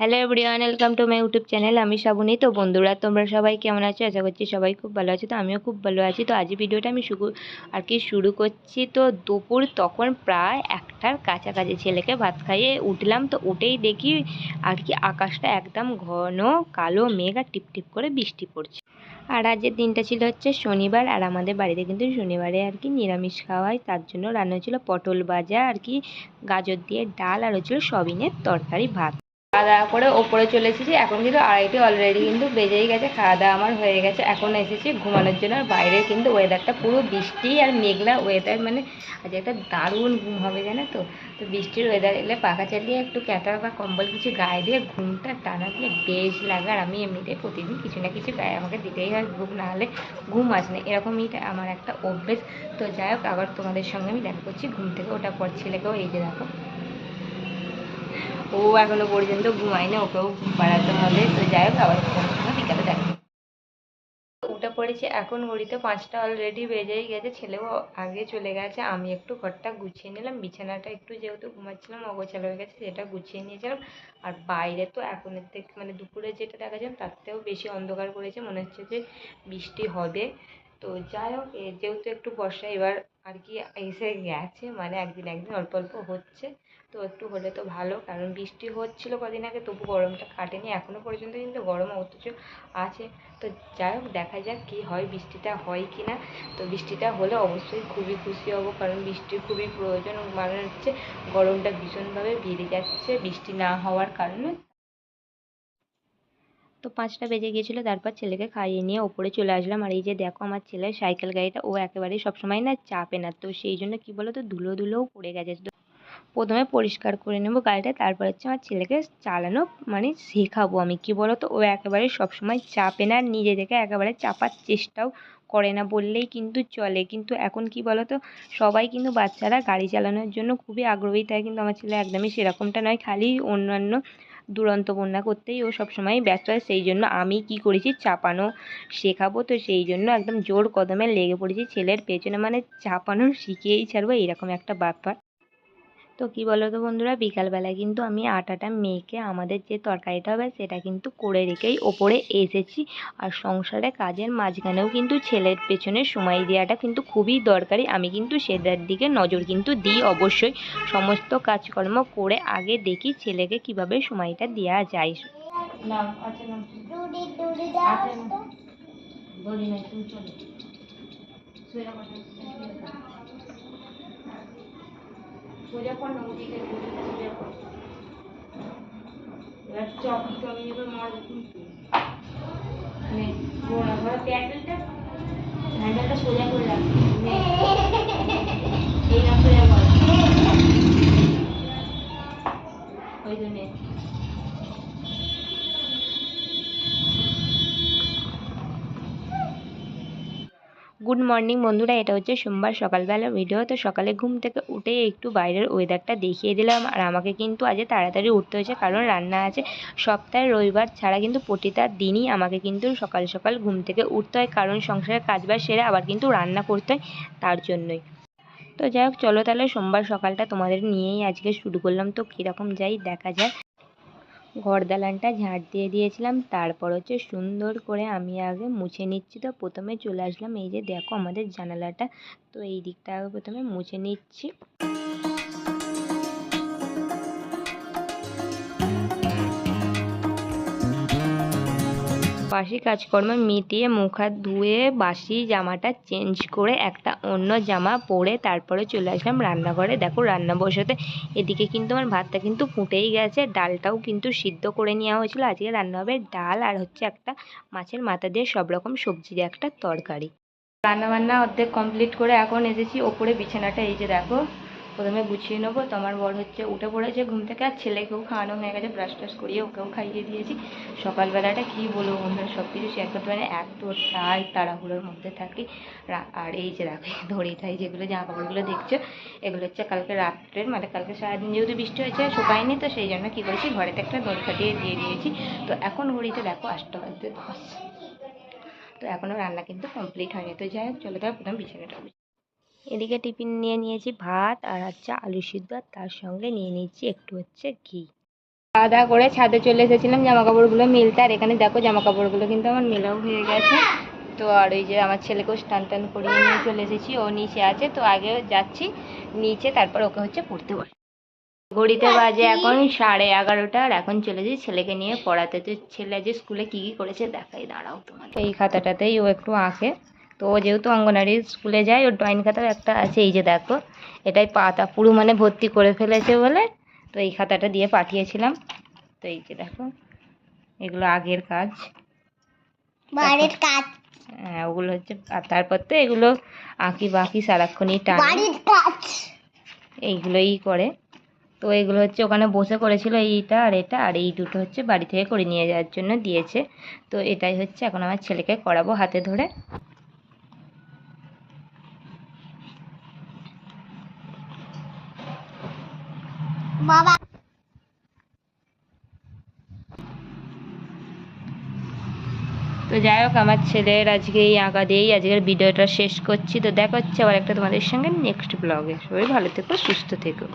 Hello everyone welcome to my YouTube channel আমি শ্রাবণী তো বন্ধুরা, তোমরা সবাই কেমন আছো? আশা করছি সবাই খুব ভালো আছো। তো আমিও খুব ভালো আছি। তো আজ ভিডিওটা আমি শুরু আর কি শুরু করছি। তো দুপুর তখন প্রায় একটার কাছাকাছি ছেলেকে ভাত খাইয়ে উঠলাম। তো উঠেই দেখি আর কি আকাশটা একদম ঘন, কালো মেঘ আর টিপ টিপ করে বৃষ্টি পড়ছে। আর আজের দিনটা ছিল হচ্ছে শনিবার আর আমাদের বাড়িতে কিন্তু শনিবারে আর কি নিরামিষ খাওয়া হয়। তার জন্য রান্না হয়েছিল পটল ভাজা আর কি গাজর দিয়ে ডাল আর হচ্ছিল সবিনের তরকারি ভাত। খাওয়া দাওয়া করে ওপরে চলে এসেছি। এখন কিন্তু আড়াইটে অলরেডি কিন্তু বেজেই গেছে, খাওয়া দাওয়া আমার হয়ে গেছে। এখন এসেছি ঘুমানোর জন্য। আর বাইরে কিন্তু ওয়েদারটা পুরো বৃষ্টি আর মেঘলা ওয়েদার মানে আজ একটা দারুণ ঘুম হবে জানো তো। তো বৃষ্টির ওয়েদার এলে পাখা চালিয়ে একটু ক্যাটার বা কম্বল কিছু গায়ে দিয়ে ঘুমটা টানা দিয়ে বেশ লাগে। আর আমি এমনিতে প্রতিদিন কিছু না কিছু গায়ে আমাকে দিতেই হয় ঘুম না হলে ঘুম আসে না। এরকমই আমার একটা অভ্যেস। তো যাই হোক, আবার তোমাদের সঙ্গে আমি দেখা করছি। ঘুম থেকে ওটা পর ছেলেকেও এই যে দেখো ও এখনও পর্যন্ত ঘুমায়নি, ওকেও ঘুম পাড়াতে হবে। তো যাই হোক, আবার বিকালে দেখা উঠে পড়েছি, এখন ঘড়িতে পাঁচটা অলরেডি বেজেই গেছে, ছেলেও আগে চলে গেছে, আমি একটু ঘরটা গুছিয়ে নিলাম, বিছানাটা একটু যেহেতু ঘুমাচ্ছিলাম, অগোছালো হয়ে গেছে, সেটা গুছিয়ে নিয়েছিলাম। আর বাইরে তো এখনের থেকে মানে দুপুরে যেটা দেখা যায় তার থেকেও বেশি অন্ধকার করেছে, মনে হচ্ছে যে বৃষ্টি হবে। তো যাই হোক যেহেতু একটু বর্ষা এবার আর কি এসে গেছে মানে একদিন একদিন অল্প অল্প হচ্ছে। তো একটু হলে তো ভালো কারণ বৃষ্টি হচ্ছিল কদিন আগে তবু গরমটা কাটেনি। এখনও পর্যন্ত কিন্তু গরম অথচ আছে। তো যাই হোক দেখা যাক কী হয় বৃষ্টিটা হয় কি না। তো বৃষ্টিটা হলে অবশ্যই খুবই খুশি হব কারণ বৃষ্টির খুবই প্রয়োজন। মানে হচ্ছে গরমটা ভীষণভাবে বেড়ে যাচ্ছে বৃষ্টি না হওয়ার কারণে। তো পাঁচটা বেজে গিয়েছিল, তারপর ছেলেকে খাইয়ে নিয়ে ওপরে চলে আসলাম। আর এই যে দেখো আমার ছেলের সাইকেল গাড়িটা, ও একেবারেই সবসময় না চাপে না। তো সেই জন্য কী বলো তো ধুলো ধুলোও পড়ে গেছে। প্রথমে পরিষ্কার করে নেব গাড়িটা, তারপর হচ্ছে আমার ছেলেকে চালানো মানে শেখাবো আমি। কী বলো তো ও একেবারে সবসময় চাপে না, নিজে থেকে একেবারে চাপার চেষ্টাও করে না, বললেই কিন্তু চলে। কিন্তু এখন কি বলো তো সবাই কিন্তু বাচ্চারা গাড়ি চালানোর জন্য খুবই আগ্রহী থাকে কিন্তু আমার ছেলে একদমই সেরকমটা নয়, খালি অন্যান্য দুরন্ত বন্যা করতেই ও সবসময় ব্যস্ত হয়। সেই জন্য আমি কি করেছি? চাপানো শেখাবো। তো সেই জন্য একদম জোর কদমে লেগে পড়েছি। ছেলের পেছনে মানে চাপানো শিখিয়েই ছাড়বো। এরকম একটা ব্যাপার। তো কী বলো তো বন্ধুরা বিকালবেলায় কিন্তু আমি আটাটা মেখে আমাদের যে তরকারিটা হবে সেটা কিন্তু করে রেখেই ওপরে এসেছি। আর সংসারে কাজের মাঝখানেও কিন্তু ছেলের পেছনে সময় দেওয়াটা কিন্তু খুবই দরকারি। আমি কিন্তু সেটার দিকে নজর কিন্তু দিই অবশ্যই। সমস্ত কাজকর্ম করে আগে দেখি ছেলেকে কীভাবে সময়টা দেওয়া যায়। না আচ্ছা না কর না সোজা কর এবার চপ চমি এবার মারবো কিন্তু নে ঘোড়া ঘোড়া প্যাডেলটা হ্যান্ডেলটা সোজা করে রাখ গুড মর্নিং বন্ধুরা, এটা হচ্ছে সোমবার সকালবেলা ভিডিও তো সকালে ঘুম থেকে উঠে একটু বাইরের ওয়েদারটা দেখিয়ে দিলাম। আর আমাকে কিন্তু আজ তাড়াতাড়ি উঠতে হয়েছে, কারণ রান্না আছে। সপ্তাহে রবিবার ছাড়া কিন্তু প্রতিটা দিনই আমাকে কিন্তু সকাল সকাল ঘুম থেকে উঠতে হয়, কারণ সংসারের কাজবাজ সেরে আবার কিন্তু রান্না করতে হয় তার জন্যই। তো যাই হোক, চলো তাহলে সোমবার সকালটা তোমাদের নিয়েই আজকে শুরু করলাম। তো কীরকম যাই, দেখা যায় ঘর দালানটা ঝাঁট দিয়ে দিয়েছিলাম। তারপর হচ্ছে সুন্দর করে আমি আগে মুছে নিচ্ছি তো, প্রথমে চলে আসলাম। এই যে দেখো আমাদের জানালাটা, তো এই দিকটা আগে প্রথমে মুছে নিচ্ছি। বাসি কাজকর্ম মিটিয়ে মুখ হাত ধুয়ে বাসি জামাটা চেঞ্জ করে একটা অন্য জামা পরে তারপরে চলে আসলাম রান্নাঘরে। দেখো রান্না বসাতে এদিকে কিন্তু আমার ভাতটা কিন্তু ফুটেই গেছে, ডালটাও কিন্তু সিদ্ধ করে নেওয়া হয়েছিল। আজকে রান্না হবে ডাল আর হচ্ছে একটা মাছের মাথা দিয়ে সব রকম সবজির একটা তরকারি। রান্নাবান্না অর্ধেক কমপ্লিট করে এখন এসেছি ওপরে বিছানাটা, এই যে দেখো। প্রথমে গুছিয়ে নেব, তো আমার বর হচ্ছে উঠে পড়েছে ঘুম থেকে, আর ছেলেকেও খাওয়ানো হয়ে গেছে, ব্রাশ ট্রাশ করিয়ে ওকেও খাইয়ে দিয়েছি। সকালবেলাটা কী বলব বন্ধুরা সব কিছু শেয়ার করতে পারে এত টাই তাড়াহুড়োর মধ্যে থাকি। আর এই যে দেখো দড়িটাই যেগুলো, জামা কাপড়গুলো দেখছ, এগুলো হচ্ছে কালকে রাত্রের মানে কালকে সারাদিন যেহেতু বৃষ্টি হয়েছে শুকায়নি তো সেই জন্য কী করেছি, ঘরেতে একটা দড়ি কাটিয়ে দিয়ে দিয়েছি। তো এখন ঘড়িতে দেখো, আটটা বাজতে দশ। তো এখনও রান্না কিন্তু কমপ্লিট হয়নি, তো যাই হোক, চলে দেওয়া প্রথম বিছানাটা এদিকে টিফিন নিয়ে নিয়েছি ভাত আর হচ্ছে আলু সিদ্ধ আর তার সঙ্গে নিয়ে নিয়েছি একটু হচ্ছে ঘি। খাওয়া দাওয়া করে ছাদে চলে এসেছিলাম জামা কাপড়গুলো মেলতে আর এখানে দেখো জামা কাপড়গুলো কিন্তু আমার মেলাও হয়ে গেছে। তো আর ওই যে আমার ছেলেকেও স্টান টান করিয়ে নিয়ে চলে এসেছি ও নিচে আছে তো আগে যাচ্ছি নিচে তারপর ওকে হচ্ছে পড়তে বসে। ঘড়িতে বাজে এখন সাড়ে এগারোটা আর এখন চলে যাই ছেলেকে নিয়ে পড়াতে। তো ছেলে যে স্কুলে কী কী করেছে দেখাই দাঁড়াও তোমার এই খাতাটাতেই ও একটু আঁকে। তো ও যেহেতু অঙ্গনারী স্কুলে যায় ওর ড্রয়িং খাতার একটা আছে এই যে দেখো এটাই পাতা পুরো মানে ভর্তি করে ফেলেছে বলে তো এই খাতাটা দিয়ে পাঠিয়েছিলাম। তো এই যে দেখো এগুলো আগের কাজ। বাড়ির কাজ। হ্যাঁ ওগুলো হচ্ছে আর তারপর তো এগুলো আঁকি বাকি সারাক্ষণই টানে। কাজ। এইগুলোই করে। তো এগুলো হচ্ছে ওখানে বসে করেছিল এইটা আর এটা আর এই দুটো হচ্ছে বাড়ি থেকে করে নিয়ে যাওয়ার জন্য দিয়েছে। তো এটাই হচ্ছে এখন আমার ছেলেকে করাবো হাতে ধরে। বাবা। তো যাই হোক, আমার ছেলের আজকে এই আঁকা দিয়েই আজকের ভিডিওটা শেষ করছি। তো দেখা হচ্ছে আবার একটা তোমাদের সঙ্গে নেক্সট ব্লগে সবাই ভালো থেকো, সুস্থ থেকো।